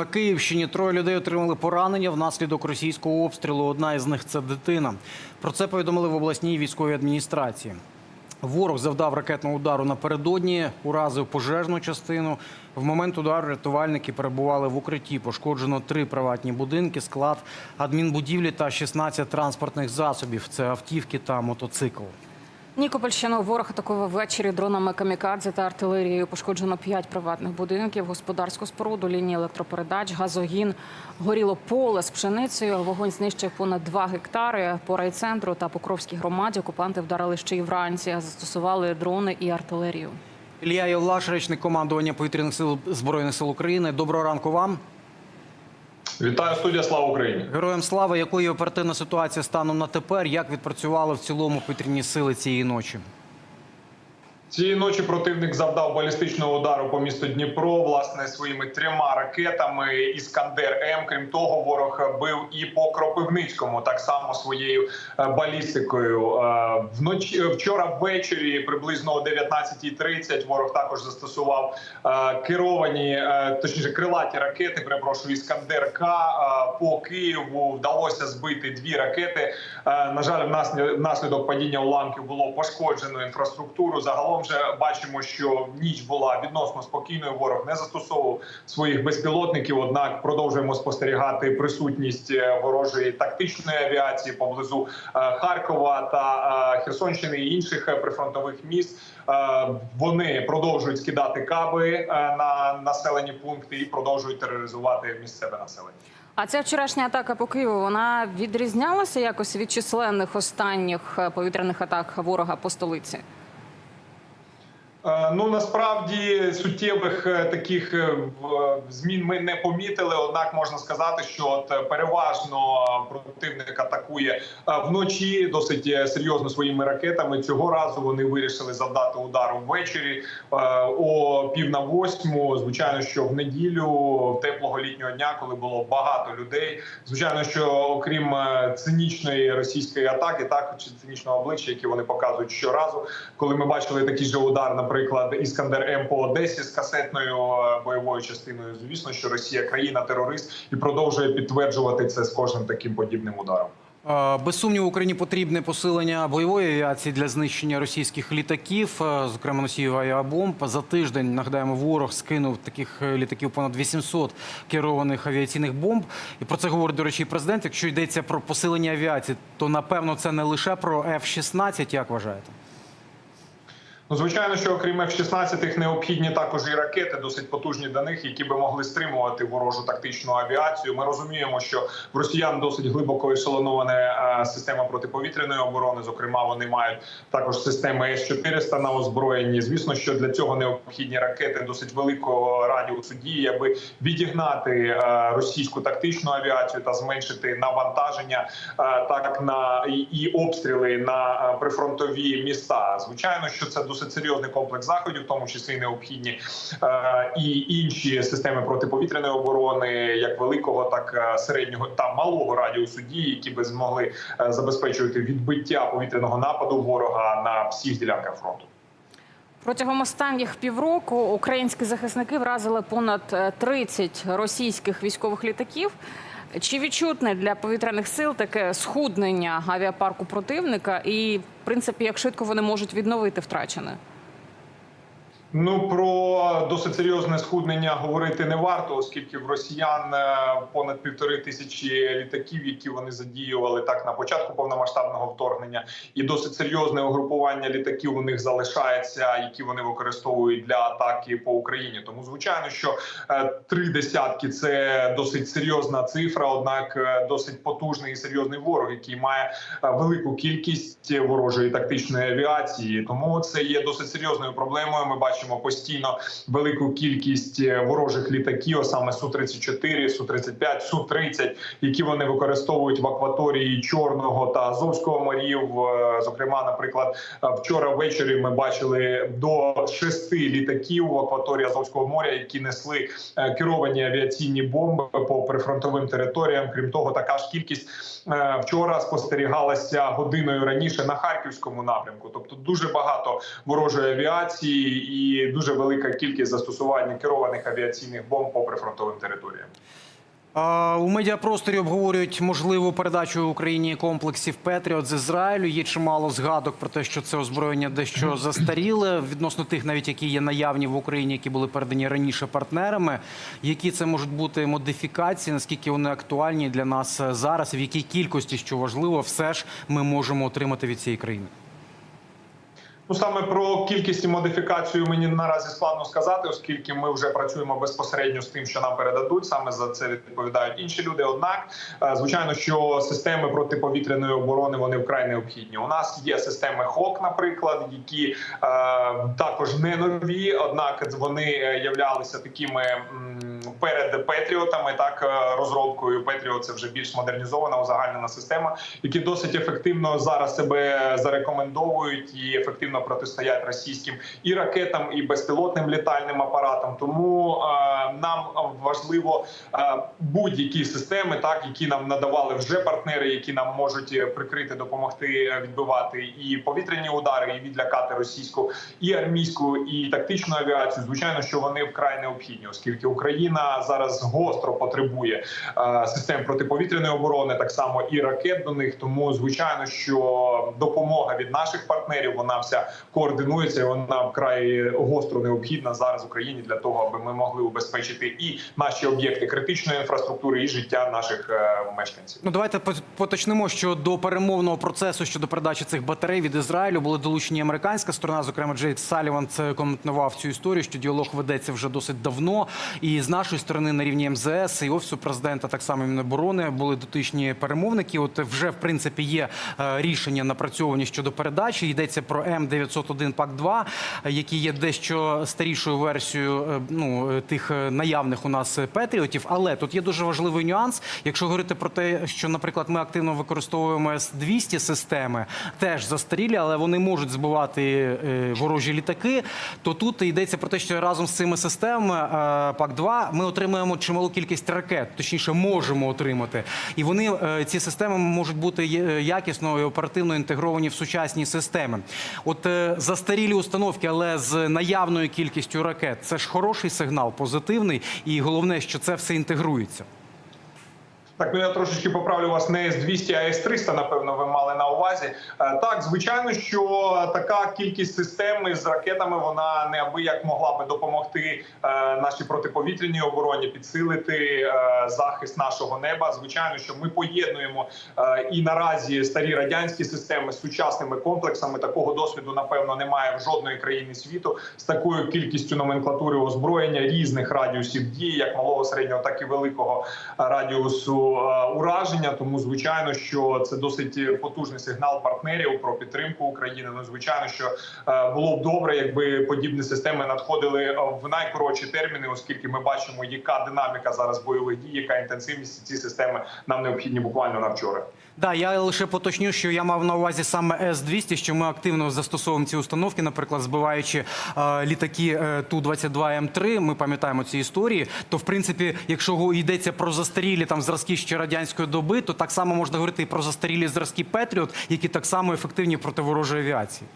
на Київщині троє людей отримали поранення внаслідок російського обстрілу. Одна із них це дитина. Про це повідомили в обласній військовій адміністрації. Ворог завдав ракетного удару напередодні, уразив пожежну частину. В момент удару рятувальники перебували в укритті. Пошкоджено три приватні будинки, склад адмінбудівлі та 16 транспортних засобів. Це автівки та мотоцикл. Нікопольщину ворог атакував ввечері дронами камікадзе та артилерією. Пошкоджено п'ять приватних будинків, господарську споруду, лінії електропередач, газогін. Горіло поле з пшеницею. Вогонь знищив понад 2 гектари. По райцентру та Покровській громаді окупанти вдарили ще й вранці. Застосували дрони і артилерію. Ілля Євлаш, речник командування повітряних сил збройних сил України. Доброго ранку вам. Вітаю студія Слава Україні. Героям слава, якою оперативна ситуація станом на тепер? Як відпрацювали в цілому повітряні сили цієї ночі? Цієї ночі противник завдав балістичного удару по місту Дніпро власне своїми трьома ракетами. Іскандер М. Крім того, ворог бив і по Кропивницькому так само своєю е, балістикою. Е, Вночі вчора ввечері, приблизно о 19.30, ворог також застосував е, керовані, е, точніше крилаті ракети. Перепрошую, Іскандер К Е, по Києву вдалося збити дві ракети. Е, На жаль, внаслідок падіння уламків було пошкоджено інфраструктуру. Загалом вже бачимо, що ніч була відносно спокійною. Ворог не застосовував своїх безпілотників. Однак продовжуємо спостерігати присутність е, ворожої тактичної авіації поблизу е, Харкова та е, Херсонщини і інших прифронтових міст. Вони продовжують скидати каби на населені пункти і продовжують тероризувати місцеве населення. А ця вчорашня атака по Києву вона відрізнялася якось від численних останніх повітряних атак ворога по столиці. Е, Ну насправді суттєвих е, таких е, змін ми не помітили. Однак можна сказати, що от переважно противник атакує вночі досить е, серйозно своїми ракетами. Цього разу вони вирішили завдати удару ввечері е, о пів на восьму. Звичайно, що в неділю теплого літнього дня, коли було багато людей. Звичайно, що окрім е, цинічної російської атаки, так чи цинічного обличчя, які вони показують щоразу, коли ми бачили такий же удар, наприклад, Іскандер М по Одесі з касетною бойовою частиною. Звісно, що Росія країна терорист і продовжує підтверджувати це з кожним таким подібним ударом. Без сумніву, Україні потрібне посилення бойової авіації для знищення російських літаків, зокрема носіїв авіабомб. За тиждень нагадаємо, ворог скинув таких е, літаків понад 800 керованих авіаційних бомб. І про це говорить до речі, президент. Якщо йдеться про посилення авіації, то напевно це не лише про F-16, як вважаєте? Ну, звичайно, що окрім F-16 необхідні також і ракети, досить потужні до них, які би могли стримувати ворожу тактичну авіацію. Ми розуміємо, що в росіян досить глибоко ешелонована е, система протиповітряної оборони. Зокрема, вони мають також системи С-400 на озброєнні. Звісно, що для цього необхідні ракети досить великого радіусу дії, аби відігнати е, російську тактичну авіацію та зменшити навантаження е, так на і, обстріли на прифронтові міста. Звичайно, що це досить серйозний комплекс заходів, в тому числі необхідні е, і інші системи протиповітряної оборони, як великого, так е, середнього та малого радіусу дії, які би змогли е, забезпечувати відбиття повітряного нападу ворога на всіх ділянках фронту. Протягом останніх півроку українські захисники вразили понад е, 30 російських військових літаків. Чи відчутне для повітряних сил таке схуднення авіапарку противника, і в принципі, як швидко вони можуть відновити втрачене? Ну про досить серйозне схуднення говорити не варто, оскільки в росіян е, понад півтори тисячі літаків, які вони задіювали так на початку повномасштабного вторгнення, і досить серйозне угрупування літаків у них залишається, які вони використовують для атаки по Україні. Тому звичайно, що е, три десятки це досить серйозна цифра однак е, досить потужний і серйозний ворог, який має велику кількість ворожої тактичної авіації. Тому це є досить серйозною проблемою. Ми бачимо постійно велику кількість е, ворожих літаків, а саме су 34 су 35 су 30 які вони використовують в акваторії Чорного та Азовського морів. Е, Зокрема, наприклад, е, вчора ввечері ми бачили до шести літаків в акваторії Азовського моря, які несли керовані авіаційні бомби по прифронтовим територіям. Крім того, така ж кількість вчора спостерігалася годиною раніше на харківському напрямку. Тобто дуже багато ворожої авіації, і і дуже велика кількість застосування керованих авіаційних бомб по прифронтовим територіям. У медіапросторі обговорюють можливу передачу Україні комплексів Петріот з Ізраїлю. Є чимало згадок про те, що це озброєння дещо застаріле відносно тих, навіть які є наявні в Україні, які були передані раніше партнерами. Які це можуть бути модифікації? Наскільки вони актуальні для нас зараз? В якій кількості, що важливо, все ж ми можемо отримати від цієї країни? Ну саме про кількість і модифікацію мені наразі складно сказати, оскільки ми вже працюємо безпосередньо з тим, що нам передадуть. Саме за це відповідають інші люди. Однак, е, звичайно, що системи протиповітряної оборони вони вкрай необхідні. У нас є системи ХОК, наприклад, які е, також не нові, однак вони е, являлися такими перед Петріотами. Так е, розробкою Петріот це вже більш модернізована узагальнена система, які досить ефективно зараз себе зарекомендовують і ефективно протистоять російським і ракетам, і безпілотним літальним апаратам. Тому е, нам важливо е, будь-які системи, так які нам надавали вже партнери, які нам можуть прикрити, допомогти відбивати і повітряні удари, і відлякати російську, і армійську, і тактичну авіацію. Звичайно, що вони вкрай необхідні, оскільки Україна зараз гостро потребує е, систем протиповітряної оборони, так само і ракет до них. Тому звичайно, що допомога від наших партнерів вона вся координується. Вона вкрай гостро необхідна зараз Україні для того, аби ми могли убезпечити і наші об'єкти критичної інфраструктури, і життя наших е, мешканців. Ну давайте по- поточнимо, що до перемовного процесу щодо передачі цих батарей від Ізраїлю були долучені американська сторона. Зокрема, Джейд Саліван це коментував цю історію, що діалог ведеться вже досить давно. І з нашої сторони на рівні МЗС і офісу президента, так само і Міноборони, були дотичні перемовники. От вже в принципі є е, рішення напрацьовані щодо передачі. Йдеться про М 901 пак 2 які є дещо старішою версією е, ну е, тих наявних у нас петріотів. Але тут є дуже важливий нюанс. Якщо говорити про те, що, наприклад, ми активно використовуємо С-200 системи, теж застарілі, але вони можуть збивати ворожі літаки. То тут йдеться про те, що разом з цими системами пак 2 ми отримуємо чималу кількість ракет, точніше, можемо отримати. І вони е, ці системи можуть бути е, якісно і оперативно інтегровані в сучасні системи. От е, застарілі установки, але з наявною кількістю ракет, це ж хороший сигнал, позитивний, і головне, що це все інтегрується. Так, ну я трошечки поправлю вас не С-200, а С-300, напевно, ви мали на увазі. Е, Так, звичайно, що така кількість систем з ракетами вона неабияк могла би допомогти е, нашій протиповітряній обороні, підсилити е, захист нашого неба. Звичайно, що ми поєднуємо і наразі старі радянські системи з сучасними комплексами. Такого досвіду, напевно, немає в жодної країни світу з такою кількістю номенклатури озброєння різних радіусів дії, як малого, середнього, так і великого радіусу ураження. Тому звичайно, що це досить потужний сигнал партнерів про підтримку України. Ну звичайно, що е, було б добре, якби подібні системи надходили е, в найкоротші терміни, оскільки ми бачимо, яка динаміка зараз бойових дій, яка інтенсивність ці системи нам необхідні буквально на вчора. Да, я лише поточню, що я мав на увазі саме С-200, що ми активно застосовуємо ці установки, наприклад, збиваючи е, літаки е, Ту-22М3, ми пам'ятаємо ці історії, то, в принципі, якщо йдеться про застарілі там зразки ще радянської доби, то так само можна говорити і про застарілі зразки Петріот, які так само ефективні проти ворожої авіації.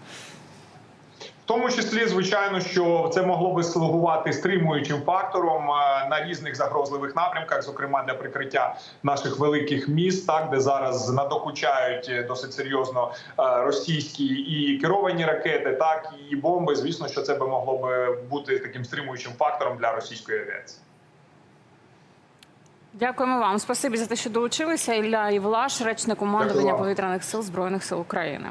В тому числі, звичайно, що це могло би слугувати стримуючим фактором е, на різних загрозливих напрямках, зокрема для прикриття наших великих міст, так де зараз надокучають е, досить серйозно е, російські і керовані ракети, так і бомби. Звісно, що це би могло би бути таким стримуючим фактором для російської авіації. Дякуємо вам. Спасибі за те, що долучилися. Ілля Івлаш, речник командування повітряних сил збройних сил України.